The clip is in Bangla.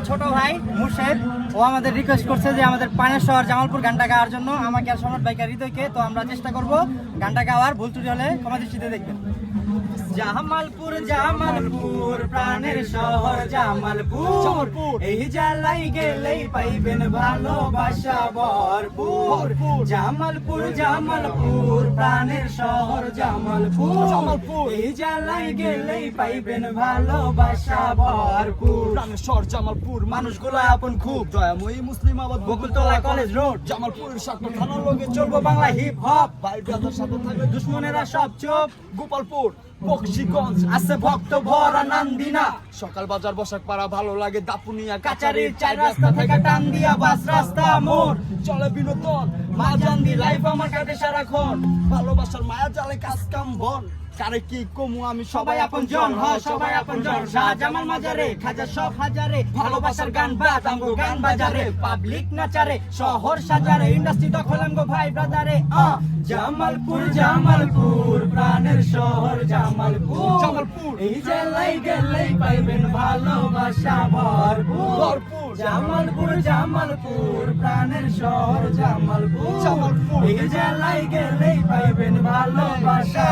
আমাদের ছোট ভাই মুর্শেদ, ও আমাদের রিকোয়েস্ট করছে যে আমাদের পানের শহর জামালপুর গানটা গাওয়ার জন্য। আমাকে আর সম্রাট বাইকার হৃদয়কে, তো আমরা চেষ্টা করব গানটা গাওয়ার, ভুল ত্রুটি হলে ক্ষমা দৃষ্টিতে দেখবেন। জামালপুর জামালপুর প্রাণের শহর জামালপুর। এই জ্বালাই গেলেই পাইবেন ভালোবাসা ভরপুর। জামালপুর জামালপুর প্রাণের শহর জামালপুর। এই জ্বালাই গেলেই পাইবেন ভালোবাসা ভরপুর। প্রাণেশ্বর জামালপুর। মানুষগুলো আপন খুব। দয়াময়ী মুসলিম আবাদ বকুলতলা কলেজ রোড। জামালপুরের সাতটা থানার লগে চলবো বাংলা হিপ হপ ভাই সাথে থাকবে দুশ্মনেরা সব চোপ। গোপালপুর। বক্সিগঞ্জ আছে ভক্ত ভরা নান্দিনা। সকাল বাজার বসাক পাড়া ভালো লাগে দাপুনিয়া চার রাস্তা থেকে টান দিয়া বাস রাস্তা মোড়। চলে বিনোদন, মা জানদি লাইফ আমার কাটে সারাক্ষণ। ভালোবাসার মায়া কাজ কাম বন। কারে কি কমু আমি সবাই আপন জন, হ, সবাই আপন জন। মাজারে, খাজা সব হাজারে। ভালোবাসার গান বাদ, আমগো গান বাজারে। পাবলিক নাচারে, শহর সাজারে। ইন্ডাস্ট্রি দখল আমগো ভাই ব্রাদারে। জামালপুর জামালপুর, প্রাণের শহর। এই জেলায় গেলেই পাইবেন ভালোবাসা ভরপুর। জামালপুর জামালপুর প্রাণের শহর জামালপুর। এই জেলায় গেলেই পাইবেন ভালোবাসা